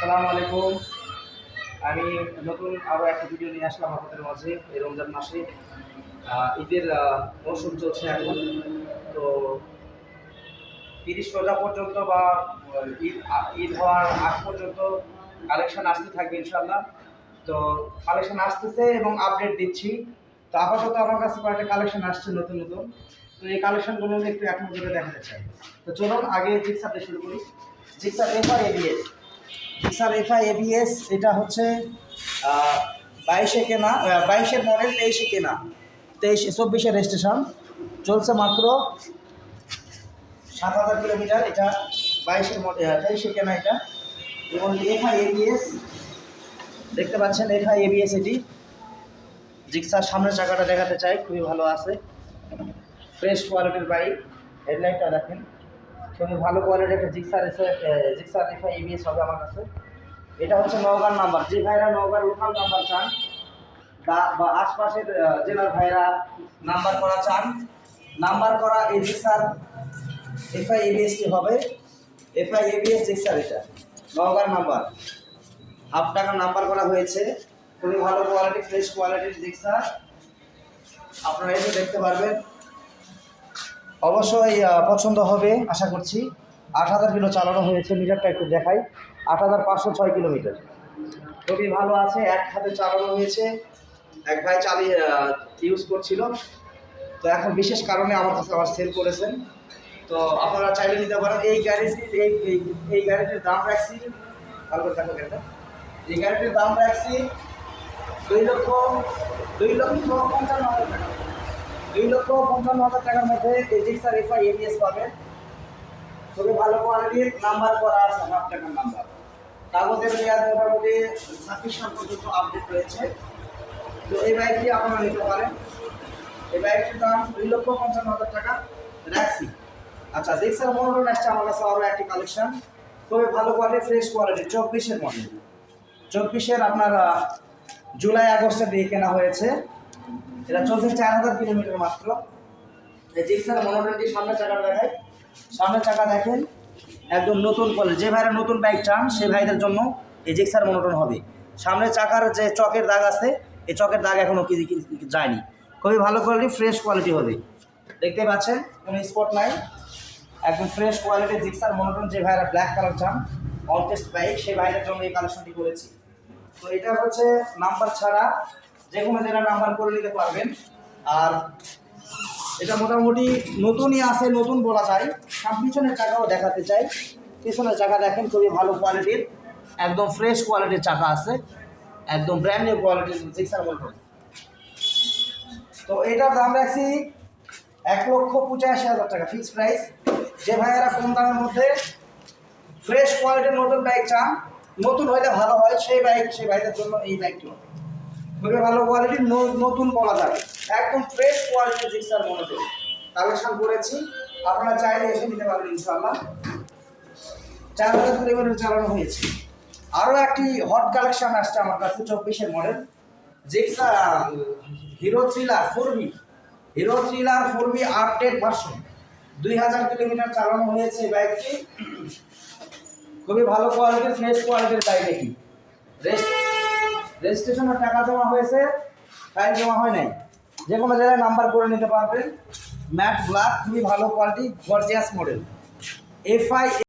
আসসালামু আলাইকুম। আমি নতুন আরও একটা ভিডিও নিয়ে আসলাম আপনাদের মাঝে এই রমজান মাসে। ঈদের মৌসুম চলছে এখন। তো তিরিশ রোজা পর্যন্ত বা ঈদ ঈদ হওয়ার আগ পর্যন্ত কালেকশন আসতে থাকবে ইনশাল্লাহ তো কালেকশন আসতেছে এবং আপডেট দিচ্ছি। তো আপাতত আমার কাছে কয়েকটা কালেকশন আসছে নতুন নতুন। তো এই কালেকশনগুলো একটু এক নজরে দেখাতে চাই। তো চলুন, আগে জিক্সাতে শুরু করি। Gixxer FI ABS Gixxer FI ABS এটা হচ্ছে বাইশে কেনা বাইশের মডেল, তেইশে কেনা, তেইশে, চব্বিশে রেজিস্ট্রেশন, চলছে মাত্র সাত হাজার কিলোমিটার, এটা বাইশের মডেল তেইশে কেনা এটা, এবং এফ এফআই এবিএস দেখতে পাচ্ছেন এফআই এবিএস এটি, জিক্সার সামনের চাকাটা দেখাতে চাই, খুবই ভালো আছে, ফ্রেশ কোয়ালিটির বাইক, হেডলাইটটা দেখেন। খুবই ভালো কোয়ালিটির একটা জিক্সার এসে জিক্সার এফআই এবিএস হবে আমার কাছে। এটা হচ্ছে নওগাঁর নাম্বার যে ভাইরা নওগাঁর লোকাল নাম্বার চান, বা আশপাশের জেলার ভাইরা নাম্বার করা চান নাম্বার করা এই জিক্সার এফআই এবিএসটি হবে। এফআই এবিএস জিক্সার এটা, নওগাঁর নাম্বার হাফ টাকার নাম্বার করা হয়েছে। খুবই ভালো কোয়ালিটি ফ্রেশ কোয়ালিটির জিক্সার আপনারা এসে দেখতে পারবেন। অবশ্যই পছন্দ হবে, আশা করছি। আট হাজার কিলো চালানো হয়েছে, মিটারটা একটু দেখাই। আট হাজার পাঁচশো ছয় কিলোমিটার। খুবই ভালো আছে, এক হাতে চালানো হয়েছে। এক ভাই চালিয়ে ইউজ করছিল। তো এখন বিশেষ কারণে আমার কাছে আবার সেল করেছেন। তো আপনারা চাইলে নিতে পারেন। এই গাড়িটির এই, এই- গাড়িটির দাম রাখছি। ভালো করে দেখো এই গাড়িটির দাম রাখছি দুই লক্ষ দুই লক্ষ পঞ্চান্ন হাজার টাকা। দুই লক্ষ পঞ্চান্ন হাজার টাকার মধ্যে এই জিক্সার এফআই এবিএস পাবেন। খুবই ভালো কোয়ালিটির নাম্বার করা আছে হাফ টাকার নাম্বার কাগজের মেয়াদ মোটামুটি সাল পর্যন্ত আপডেট রয়েছে। তো এই বাইকটি আপনারা নিতে পারেন। এই বাইকটির দাম দুই লক্ষ পঞ্চান্ন হাজার টাকা। রাখছি আচ্ছা জিক্সার মনোটন আসছে আমার কাছে আরও একটি কালেকশন খুবই ভালো কোয়ালিটি ফ্রেশ কোয়ালিটি চব্বিশের মডেল চব্বিশের আপনার জুলাই আগস্টে দিয়ে কেনা হয়েছে। এটা চলছে চার হাজার কিলোমিটার মাত্র। এই জিক্সার মনোটনটি সামনের চাকাটা দেখায় সামনের চাকা দেখেন, একদম নতুন কোয়ালিটি যে ভাইরা নতুন বাইক চান, সে ভাইদের জন্য এই জিক্সার মনোটন হবে। সামনের চাকার যে চকের দাগ আছে, এই চকের দাগ এখনও যায়নি। খুবই ভালো কোয়ালিটি ফ্রেশ কোয়ালিটি হবে। দেখতে পাচ্ছেন, কোনো স্পট নাই। একদম ফ্রেশ কোয়ালিটির জিক্সার মনোটন যে ভাইরা ব্ল্যাক কালার চান অল টেস্ট বাইক সেই ভাইদের জন্য এই কালেকশনটি করেছি। তো এটা হচ্ছে নাম্বার ছাড়া যে কোনো জেলার নাম্বার করে নিতে পারবেন। আর এটা মোটামুটি নতুনই আছে, নতুন বলা যায়। পিছনের চাকাও দেখাতে চাই। পিছনের চাকা দেখেন, খুবই ভালো কোয়ালিটির একদম ফ্রেশ কোয়ালিটির চাকা আছে। একদম ব্র্যান্ড নিউ কোয়ালিটির জিক্সার মোটর তো এটার দাম রাখছি এক লক্ষ পঁচাশি হাজার টাকা ফিক্সড প্রাইস যে ভাইয়েরা কম দামের মধ্যে ফ্রেশ কোয়ালিটির নতুন বাইক চান, নতুন হলে ভালো হয়, সেই বাইক সেই বাইকের জন্য এই বাইকটি খুবই ভালো কোয়ালিটির নতুন বলা যায়। একদম ফ্রেশ কোয়ালিটির জিক্সার মনোটন কালেকশন করেছি। আপনারা চাইলে এসে নিতে পারবেন ইনশাল্লাহ চার হাজার কিলোমিটার চালানো হয়েছে। আরও একটি হট কালেকশন আসছে আমার কাছে, চব্বিশের model Gixxer Hero thriller four B Hero thriller four B update version দুই হাজার কিলোমিটার চালানো হয়েছে বাইকটি খুবই ভালো কোয়ালিটির ফ্রেশ কোয়ালিটির বাইক এটি। রেস্ট রেজিস্ট্রেশনের টাকা জমা হয়েছে ফাইল জমা হয় নাই। যে কোনো জায়গায় নাম্বার করে নিতে পারবেন। ম্যাট ব্ল্যাক, খুবই ভালো কোয়ালিটি গর্জিয়াস মডেল এফআই